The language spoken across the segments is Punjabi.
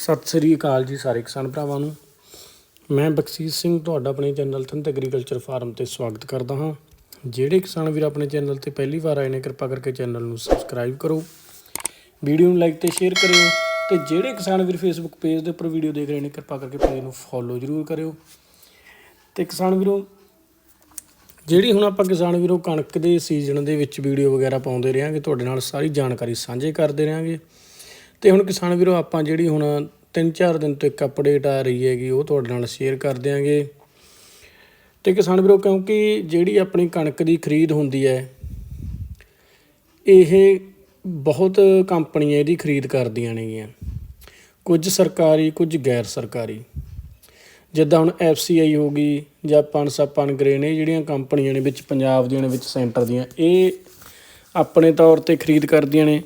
ਸਤਿ ਸ੍ਰੀ ਅਕਾਲ ਜੀ ਸਾਰੇ ਕਿਸਾਨ ਭਰਾਵਾਂ ਨੂੰ। ਮੈਂ ਬਖਸ਼ੀਸ਼ ਸਿੰਘ ਤੁਹਾਡਾ ਆਪਣੇ ਚੈਨਲ ਤੰਤ ਐਗਰੀਕਲਚਰ ਫਾਰਮ ਤੇ ਸਵਾਗਤ ਕਰਦਾ ਹਾਂ। ਜਿਹੜੇ ਕਿਸਾਨ ਵੀਰ ਆਪਣੇ ਚੈਨਲ ਤੇ ਪਹਿਲੀ ਵਾਰ ਆਏ ਨੇ, ਕਿਰਪਾ ਕਰਕੇ ਚੈਨਲ ਨੂੰ ਸਬਸਕ੍ਰਾਈਬ ਕਰੋ। ਵੀਡੀਓ ਨੂੰ ਲਾਈਕ ਤੇ ਸ਼ੇਅਰ ਕਰਿਓ ਤੇ ਜਿਹੜੇ ਕਿਸਾਨ ਵੀਰ ਫੇਸਬੁੱਕ ਪੇਜ ਦੇ ਉੱਪਰ ਵੀਡੀਓ ਦੇਖ ਰਹੇ ਨੇ, ਕਿਰਪਾ ਕਰਕੇ ਪੇਜ ਨੂੰ ਫੋਲੋ ਜ਼ਰੂਰ ਕਰਿਓ। ਤੇ ਕਿਸਾਨ ਵੀਰੋ, ਜਿਹੜੀ ਹੁਣ ਆਪਾਂ ਕਿਸਾਨ ਵੀਰੋ ਕਣਕ ਦੇ ਸੀਜ਼ਨ ਦੇ ਵਿੱਚ ਵੀਡੀਓ ਵਗੈਰਾ ਪਾਉਂਦੇ ਰਹਾਂਗੇ, ਤੁਹਾਡੇ ਨਾਲ ਸਾਰੀ ਜਾਣਕਾਰੀ ਸਾਂਝੇ ਕਰਦੇ ਰਹਾਂਗੇ। ਤੇ ਹੁਣ ਕਿਸਾਨ ਵੀਰੋ, ਆਪਾਂ ਜਿਹੜੀ ਹੁਣ 3-4 ਦਿਨ ਤੋਂ ਇੱਕ ਅਪਡੇਟ ਆ ਰਹੀ ਹੈਗੀ, ਉਹ ਤੁਹਾਡੇ ਨਾਲ ਸ਼ੇਅਰ ਕਰ ਦਿਆਂਗੇ। ਤੇ ਕਿਸਾਨ ਵੀਰੋ, ਕਿਉਂਕਿ ਜਿਹੜੀ ਆਪਣੀ ਕਣਕ ਦੀ ਖਰੀਦ ਹੁੰਦੀ ਹੈ, ਇਹ ਬਹੁਤ ਕੰਪਨੀਆਂ ਇਹਦੀ ਖਰੀਦ ਕਰਦੀਆਂ ਨੇਗੀਆਂ। ਕੁਝ ਸਰਕਾਰੀ, ਕੁਝ ਗੈਰ ਸਰਕਾਰੀ। ਜਿੱਦਾਂ ਹੁਣ ਐਫਸੀਆਈ ਹੋ ਗਈ ਜਾਂ ਪਨਸਾ ਪਨਗਰੇਨ ਇਹ ਜਿਹੜੀਆਂ ਕੰਪਨੀਆਂ ਨੇ ਵਿੱਚ, ਪੰਜਾਬ ਦੀਆਂ ਨੇ ਵਿੱਚ ਸੈਂਟਰ ਦੀਆਂ, ਇਹ ਆਪਣੇ ਤੌਰ ਤੇ ਖਰੀਦ ਕਰਦੀਆਂ ਨੇ।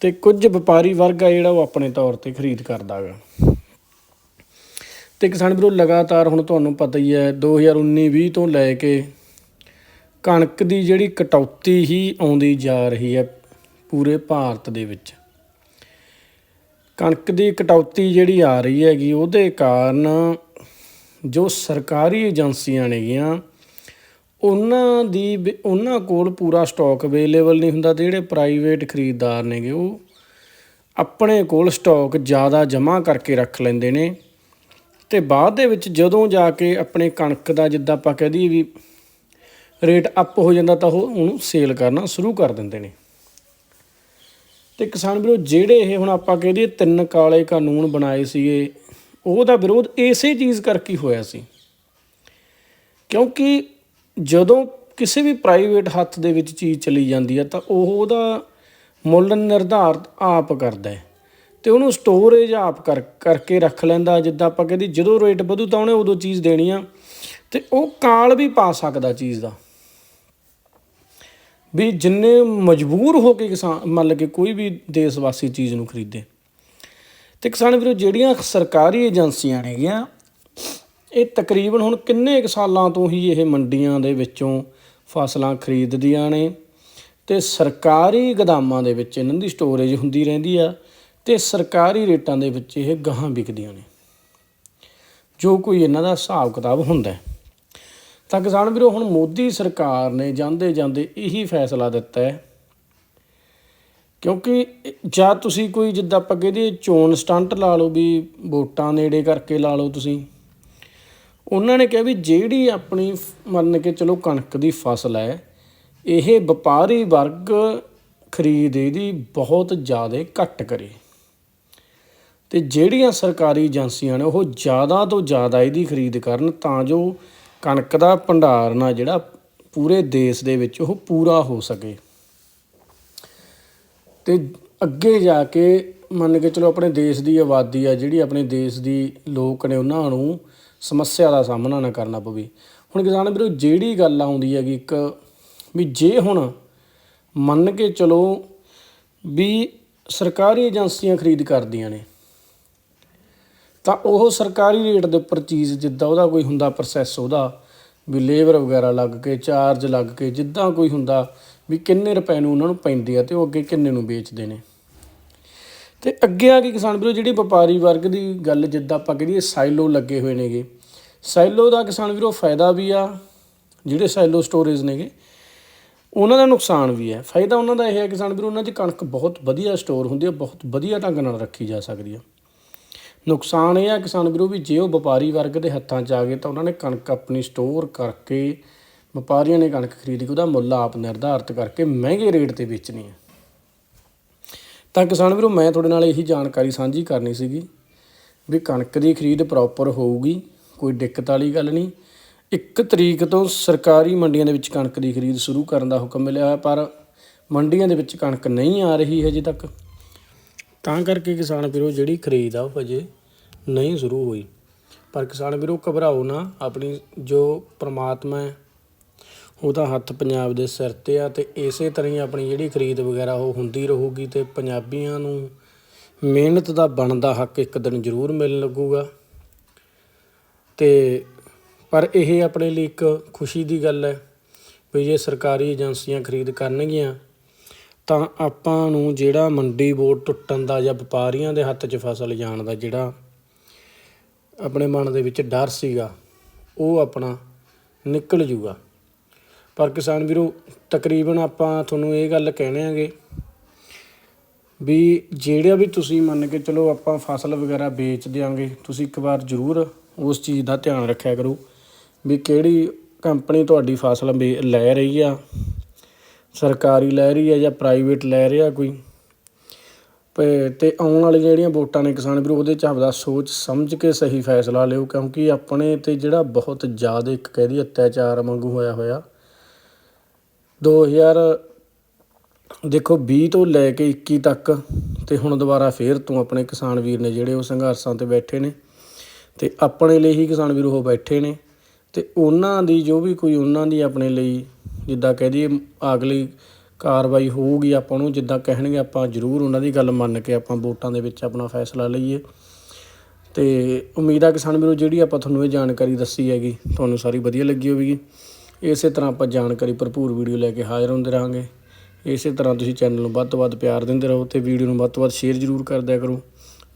ਤੇ ਕੁਝ ਵਪਾਰੀ ਵਰਗ ਆ ਜਿਹੜਾ ਉਹ ਆਪਣੇ ਤੌਰ ਤੇ ਖਰੀਦ ਕਰਦਾ ਗਾ। ਤੇ ਕਿਸਾਨ ਵੀਰੋ, ਲਗਾਤਾਰ ਹੁਣ ਤੁਹਾਨੂੰ ਪਤਾ ਹੀ ਹੈ 2019-20 ਤੋਂ ਲੈ ਕੇ ਕਣਕ ਦੀ ਜਿਹੜੀ ਕਟੌਤੀ ਹੀ ਆਉਂਦੀ ਜਾ ਰਹੀ ਹੈ ਪੂਰੇ ਭਾਰਤ ਦੇ ਵਿੱਚ। ਕਣਕ ਦੀ ਕਟੌਤੀ ਜਿਹੜੀ ਆ ਰਹੀ ਹੈਗੀ, ਉਹਦੇ ਕਾਰਨ ਜੋ ਸਰਕਾਰੀ ਏਜੰਸੀਆਂ ਨੇਗੀਆਂ ਉਹਨਾਂ ਦੀ ਵੀ- ਉਹਨਾਂ ਕੋਲ ਪੂਰਾ ਸਟਾਕ ਅਵੇਲੇਬਲ ਨਹੀਂ ਹੁੰਦਾ ਤੇ ਜਿਹੜੇ ਪ੍ਰਾਈਵੇਟ ਖਰੀਦਦਾਰ ਨੇਗੇ, ਉਹ ਆਪਣੇ ਕੋਲ ਸਟਾਕ ਜ਼ਿਆਦਾ ਜਮ੍ਹਾਂ ਕਰਕੇ ਰੱਖ ਲੈਂਦੇ ਨੇ। ਤੇ ਬਾਅਦ ਦੇ ਵਿੱਚ ਜਦੋਂ ਜਾ ਕੇ ਆਪਣੇ ਕਣਕ ਦਾ ਜਿੱਦਾਂ ਆਪਾਂ ਕਹਿ ਦਈਏ ਵੀ ਰੇਟ ਅਪ ਹੋ ਜਾਂਦਾ ਤਾਂ ਉਹ ਉਹਨੂੰ ਸੇਲ ਕਰਨਾ ਸ਼ੁਰੂ ਕਰ ਦਿੰਦੇ ਨੇ। ਤੇ ਕਿਸਾਨ ਵੀਰੋ, ਜਿਹੜੇ ਇਹ ਹੁਣ ਆਪਾਂ ਕਹਿ ਦਈਏ ਤਿੰਨ ਕਾਲੇ ਕਾਨੂੰਨ ਬਣਾਏ ਸੀਗੇ, ਉਹਦਾ ਵਿਰੋਧ ਇਸੇ ਚੀਜ਼ ਕਰਕੇ ਹੋਇਆ ਸੀ। ਕਿਉਂਕਿ ਜਦੋਂ ਕਿਸੇ ਵੀ ਪ੍ਰਾਈਵੇਟ ਹੱਥ ਦੇ ਵਿੱਚ ਚੀਜ਼ ਚਲੀ ਜਾਂਦੀ ਹੈ ਤਾਂ ਉਹ ਉਹਦਾ ਮੁੱਲ ਨਿਰਧਾਰਤ ਆਪ ਕਰਦਾ ਹੈ। ਤੇ ਉਹਨੂੰ ਸਟੋਰੇਜ ਆਪ ਕਰ, ਕਰਕੇ ਰੱਖ ਲੈਂਦਾ, ਜਿੱਦਾਂ ਆਪਾਂ ਕਹਿੰਦੇ ਜਦੋਂ ਰੇਟ ਵਧੂ ਤਾਂ ਉਹਨੇ ਉਦੋਂ ਚੀਜ਼ ਦੇਣੀ ਆ। ਤੇ ਉਹ ਕਾਲ ਵੀ ਪਾ ਸਕਦਾ ਚੀਜ਼ ਦਾ। ਵੀ ਜਿੰਨੇ ਮਜਬੂਰ ਹੋ ਕੇ ਕਿਸਾਨ ਮੰਨ ਲਗੇ ਕੋਈ ਵੀ ਦੇਸ਼ ਵਾਸੀ ਚੀਜ਼ ਨੂੰ ਖਰੀਦੇ। ਤੇ ਕਿਸਾਨ ਵੀਰੋ, ਜਿਹੜੀਆਂ ਸਰਕਾਰੀ ਏਜੰਸੀਆਂ ਨੇਗੀਆਂ ਇਹ ਤਕਰੀਬਨ ਹੁਣ ਕਿੰਨੇ ਕੁ ਸਾਲਾਂ ਤੋਂ ਹੀ ਇਹ ਮੰਡੀਆਂ ਦੇ ਵਿੱਚੋਂ ਫਸਲਾਂ ਖਰੀਦਦੀਆਂ ਨੇ ਤੇ ਸਰਕਾਰੀ ਗਦਾਮਾਂ ਦੇ ਵਿੱਚ ਇਹਨਾਂ ਦੀ ਸਟੋਰੇਜ ਹੁੰਦੀ ਰਹਿੰਦੀ ਆ ਤੇ ਸਰਕਾਰੀ ਰੇਟਾਂ ਦੇ ਵਿੱਚ ਇਹ ਗਾਹਾਂ ਵਿਕਦੀਆਂ ਨੇ। ਜੋ ਕੋਈ ਇਹਨਾਂ ਦਾ ਹਿਸਾਬ ਕਿਤਾਬ ਹੁੰਦਾ ਤਾਂ ਕਿਸਾਨ ਵੀਰੋ, ਹੁਣ ਮੋਦੀ ਸਰਕਾਰ ਨੇ ਜਾਂਦੇ ਜਾਂਦੇ ਇਹੀ ਫੈਸਲਾ ਦਿੱਤਾ ਹੈ ਕਿਉਂਕਿ ਜਾਂ ਤੁਸੀਂ ਕੋਈ ਜਿੱਦਾਂ ਆਪਾਂ ਕਹਿੰਦੇ ਚੋਣ ਸਟੰਟ ਲਾ ਲਓ ਵੀ ਵੋਟਾਂ ਨੇੜੇ ਕਰਕੇ ਲਾ ਲਓ ਤੁਸੀਂ। ਉਹਨਾਂ ਨੇ ਕਿਹਾ ਵੀ ਜਿਹੜੀ ਆਪਣੀ ਮੰਨ ਕੇ ਚਲੋ ਕਣਕ ਦੀ ਫਸਲ ਹੈ, ਇਹ ਵਪਾਰੀ ਵਰਗ ਖਰੀਦ ਇਹਦੀ ਬਹੁਤ ਜ਼ਿਆਦਾ ਘੱਟ ਕਰੇ। ਤੇ ਜਿਹੜੀਆਂ ਸਰਕਾਰੀ ਏਜੰਸੀਆਂ ਨੇ ਉਹ ਜ਼ਿਆਦਾ ਤੋਂ ਜ਼ਿਆਦਾ ਇਹਦੀ ਖਰੀਦ ਕਰਨ ਤਾਂ ਜੋ ਕਣਕ ਦਾ ਭੰਡਾਰ ਨਾ ਜਿਹੜਾ ਪੂਰੇ ਦੇਸ਼ ਦੇ ਵਿੱਚ ਉਹ ਪੂਰਾ ਹੋ ਸਕੇ। ਤੇ ਅੱਗੇ ਜਾ ਕੇ ਮੰਨ ਕੇ ਚਲੋ ਆਪਣੇ ਦੇਸ਼ ਦੀ ਆਬਾਦੀ ਆ, ਜਿਹੜੀ ਆਪਣੇ ਦੇਸ਼ ਦੀ ਲੋਕ ਨੇ ਉਹਨਾਂ ਨੂੰ ਸਮੱਸਿਆ ਦਾ ਸਾਹਮਣਾ ਨਾ ਕਰਨਾ ਪਵੇ। ਹੁਣ ਕਿਸਾਨ ਵੀਰੋ, ਜਿਹੜੀ ਗੱਲ ਆਉਂਦੀ ਹੈਗੀ ਇੱਕ ਵੀ ਜੇ ਹੁਣ ਮੰਨ ਕੇ ਚਲੋ ਵੀ ਸਰਕਾਰੀ ਏਜੰਸੀਆਂ ਖਰੀਦ ਕਰਦੀਆਂ ਨੇ, ਤਾਂ ਉਹ ਸਰਕਾਰੀ ਰੇਟ ਦੇ ਉੱਪਰ ਚੀਜ਼ ਜਿੱਦਾਂ ਉਹਦਾ ਕੋਈ ਹੁੰਦਾ ਪ੍ਰੋਸੈਸ ਉਹਦਾ, ਵੀ ਲੇਬਰ ਵਗੈਰਾ ਲੱਗ ਕੇ ਚਾਰਜ ਲੱਗ ਕੇ, ਜਿੱਦਾਂ ਕੋਈ ਹੁੰਦਾ ਵੀ ਕਿੰਨੇ ਰੁਪਏ ਨੂੰ ਉਹਨਾਂ ਨੂੰ ਪੈਂਦੀ ਆ ਤੇ ਉਹ ਅੱਗੇ ਕਿੰਨੇ ਨੂੰ ਵੇਚਦੇ ਨੇ। ਤੇ ਅੱਗੇ ਆ ਕੇ ਕਿਸਾਨ ਵੀਰੋ, ਜਿਹੜੀ ਵਪਾਰੀ ਵਰਗ ਦੀ ਗੱਲ ਜਿੱਦਾਂ ਆਪਾਂ ਕਹੀਏ ਸਾਈਲੋ ਲੱਗੇ ਹੋਏ ਨੇਗੇ। ਸਾਈਲੋ ਦਾ ਕਿਸਾਨ ਵੀਰੋ ਫਾਇਦਾ ਵੀ ਆ, ਜਿਹੜੇ ਸਾਈਲੋ ਸਟੋਰੇਜ ਨੇਗੇ, ਉਹਨਾਂ ਦਾ ਨੁਕਸਾਨ ਵੀ ਹੈ ਫਾਇਦਾ ਉਹਨਾਂ ਦਾ ਇਹ ਹੈ ਕਿਸਾਨ ਵੀਰੋ, ਉਹਨਾਂ ਦੀ ਕਣਕ ਬਹੁਤ ਵਧੀਆ ਸਟੋਰ ਹੁੰਦੀ ਹੈ ਬਹੁਤ ਵਧੀਆ ਢੰਗ ਨਾਲ ਰੱਖੀ ਜਾ ਸਕਦੀ ਹੈ ਨੁਕਸਾਨ ਇਹ ਆ ਕਿਸਾਨ ਵੀਰੋ ਵੀ ਜੇ ਉਹ ਵਪਾਰੀ ਵਰਗ ਦੇ ਹੱਥਾਂ 'ਚ ਆ ਗਏ, ਤਾਂ ਉਹਨਾਂ ਨੇ ਕਣਕ ਆਪਣੀ ਸਟੋਰ ਕਰਕੇ, ਵਪਾਰੀਆਂ ਨੇ ਕਣਕ ਖਰੀਦ ਕੇ ਉਹਦਾ ਮੁੱਲ ਆਪ ਨਿਰਧਾਰਤ ਕਰਕੇ ਮਹਿੰਗੇ ਰੇਟ ਤੇ ਵੇਚਣੀ ਹੈ ਤਾਂ ਕਿਸਾਨ ਵੀਰੋ, ਮੈਂ ਤੁਹਾਡੇ ਨਾਲ ਇਹੀ ਜਾਣਕਾਰੀ ਸਾਂਝੀ ਕਰਨੀ ਸੀਗੀ ਵੀ ਕਣਕ ਦੀ ਖਰੀਦ ਪ੍ਰੋਪਰ ਹੋਊਗੀ, ਕੋਈ ਦਿੱਕਤ ਵਾਲੀ ਗੱਲ ਨਹੀਂ। ਇੱਕ ਤਰੀਕ ਤੋਂ ਸਰਕਾਰੀ ਮੰਡੀਆਂ ਦੇ ਵਿੱਚ ਕਣਕ ਦੀ ਖਰੀਦ ਸ਼ੁਰੂ ਕਰਨ ਦਾ ਹੁਕਮ ਮਿਲਿਆ ਹੈ, ਪਰ ਮੰਡੀਆਂ ਦੇ ਵਿੱਚ ਕਣਕ ਨਹੀਂ ਆ ਰਹੀ ਹਜੇ ਤੱਕ। ਤਾਂ ਕਰਕੇ ਕਿਸਾਨ ਵੀਰੋ, ਜਿਹੜੀ ਖਰੀਦ ਆ ਉਹ ਹਜੇ ਨਹੀਂ ਸ਼ੁਰੂ ਹੋਈ। ਪਰ ਕਿਸਾਨ ਵੀਰੋ, ਘਬਰਾਓ ਨਾ, ਆਪਣੀ ਜੋ ਪ੍ਰਮਾਤਮਾ ਹੈ ਉਹਦਾ ਹੱਥ ਪੰਜਾਬ ਦੇ ਸਿਰ ਤੇ ਆ ਅਤੇ ਇਸੇ ਤਰ੍ਹਾਂ ਹੀ ਆਪਣੀ ਜਿਹੜੀ ਖਰੀਦ ਵਗੈਰਾ ਉਹ ਹੁੰਦੀ ਰਹੂਗੀ ਅਤੇ ਪੰਜਾਬੀਆਂ ਨੂੰ ਮਿਹਨਤ ਦਾ ਬਣਦਾ ਹੱਕ ਇੱਕ ਦਿਨ ਜ਼ਰੂਰ ਮਿਲਣ ਲੱਗੂਗਾ। ਅਤੇ ਪਰ ਇਹ ਆਪਣੇ ਲਈ ਇੱਕ ਖੁਸ਼ੀ ਦੀ ਗੱਲ ਹੈ ਵੀ ਜੇ ਸਰਕਾਰੀ ਏਜੰਸੀਆਂ ਖਰੀਦ ਕਰਨਗੀਆਂ ਤਾਂ ਆਪਾਂ ਨੂੰ ਜਿਹੜਾ ਮੰਡੀ ਬੋਰਡ ਟੁੱਟਣ ਦਾ ਜਾਂ ਵਪਾਰੀਆਂ ਦੇ ਹੱਥ 'ਚ ਫਸਲ ਜਾਣ ਦਾ ਜਿਹੜਾ ਆਪਣੇ ਮਨ ਦੇ ਵਿੱਚ ਡਰ ਸੀਗਾ, ਉਹ ਆਪਣਾ ਨਿਕਲ ਜੂਗਾ। ਪਰ ਕਿਸਾਨ ਵੀਰੋ, ਤਕਰੀਬਨ ਆਪਾਂ ਤੁਹਾਨੂੰ ਇਹ ਗੱਲ ਕਹਿਣੇ ਆਂਗੇ ਵੀ ਜਿਹੜਾ ਵੀ ਤੁਸੀਂ ਮੰਨ ਕੇ ਚਲੋ ਆਪਾਂ ਫਸਲ ਵਗੈਰਾ ਵੇਚ ਦਿਆਂਗੇ, ਤੁਸੀਂ ਇੱਕ ਵਾਰ ਜ਼ਰੂਰ ਉਸ ਚੀਜ਼ ਦਾ ਧਿਆਨ ਰੱਖਿਆ ਕਰੋ ਵੀ ਕਿਹੜੀ ਕੰਪਨੀ ਤੁਹਾਡੀ ਫਸਲ ਵੇ- ਲੈ ਰਹੀ ਆ। ਸਰਕਾਰੀ ਲੈ ਰਹੀ ਹੈ ਜਾਂ ਪ੍ਰਾਈਵੇਟ ਲੈ ਰਿਹਾ ਕੋਈ। ਪ- ਤੇ ਆਉਣ ਵਾਲੀਆਂ ਜਿਹੜੀਆਂ ਵੋਟਾਂ ਨੇ ਕਿਸਾਨ ਵੀਰੋ, ਉਹਦੇ ਚ ਆਪਦਾ ਸੋਚ ਸਮਝ ਕੇ ਸਹੀ ਫੈਸਲਾ ਲਿਓ, ਕਿਉਂਕਿ ਆਪਣੇ ਤੇ ਜਿਹੜਾ ਬਹੁਤ ਜ਼ਿਆਦਾ ਇੱਕ ਕਹਿ ਦੀ ਅਤਿਆਚਾਰ ਵਾਂਗੂ ਹੋਇਆ ਹੋਇਆ 2000 ਦੇਖੋ 20 ਤੋਂ ਲੈ ਕੇ 21 ਤੱਕ ਤੇ ਹੁਣ ਦੁਬਾਰਾ ਫੇਰ ਤੋਂ ਆਪਣੇ ਕਿਸਾਨ ਵੀਰ ਨੇ ਜਿਹੜੇ ਉਹ ਸੰਘਰਸ਼ਾਂ ਤੇ ਬੈਠੇ ਨੇ ਤੇ ਆਪਣੇ ਲਈ ਹੀ ਕਿਸਾਨ ਵੀਰ ਉਹ ਬੈਠੇ ਨੇ ਤੇ ਉਹਨਾਂ ਦੀ ਜੋ ਵੀ ਕੋਈ ਉਹਨਾਂ ਦੀ ਆਪਣੇ ਲਈ ਜਿੱਦਾਂ ਕਹਿ ਦਈਏ ਅਗਲੀ ਕਾਰਵਾਈ ਹੋਊਗੀ ਆਪਾਂ ਨੂੰ ਜਿੱਦਾਂ ਕਹਿਣਗੇ ਆਪਾਂ ਜ਼ਰੂਰ ਉਹਨਾਂ ਦੀ ਗੱਲ ਮੰਨ ਕੇ ਆਪਾਂ ਵੋਟਾਂ ਦੇ ਵਿੱਚ ਆਪਣਾ ਫੈਸਲਾ ਲਈਏ। ਤੇ ਉਮੀਦ ਆ ਕਿਸਾਨ ਵੀਰੋ ਜਿਹੜੀ ਆਪਾਂ ਤੁਹਾਨੂੰ ਇਹ ਜਾਣਕਾਰੀ ਦੱਸੀ ਹੈਗੀ, ਤੁਹਾਨੂੰ ਸਾਰੀ ਵਧੀਆ ਲੱਗੀ ਹੋਵੇਗੀ। ਇਸੇ ਤਰ੍ਹਾਂ ਆਪਾਂ ਜਾਣਕਾਰੀ ਭਰਪੂਰ ਵੀਡੀਓ ਲੈ ਕੇ ਹਾਜ਼ਰ ਹੁੰਦੇ ਰਹਾਂਗੇ। ਇਸੇ ਤਰ੍ਹਾਂ ਤੁਸੀਂ ਚੈਨਲ ਨੂੰ ਵੱਧ ਤੋਂ ਵੱਧ ਪਿਆਰ ਦਿੰਦੇ ਰਹੋ ਤੇ ਵੀਡੀਓ ਨੂੰ ਵੱਧ ਤੋਂ ਵੱਧ ਸ਼ੇਅਰ ਜ਼ਰੂਰ ਕਰਦਿਆ ਕਰੋ।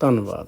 ਧੰਨਵਾਦ।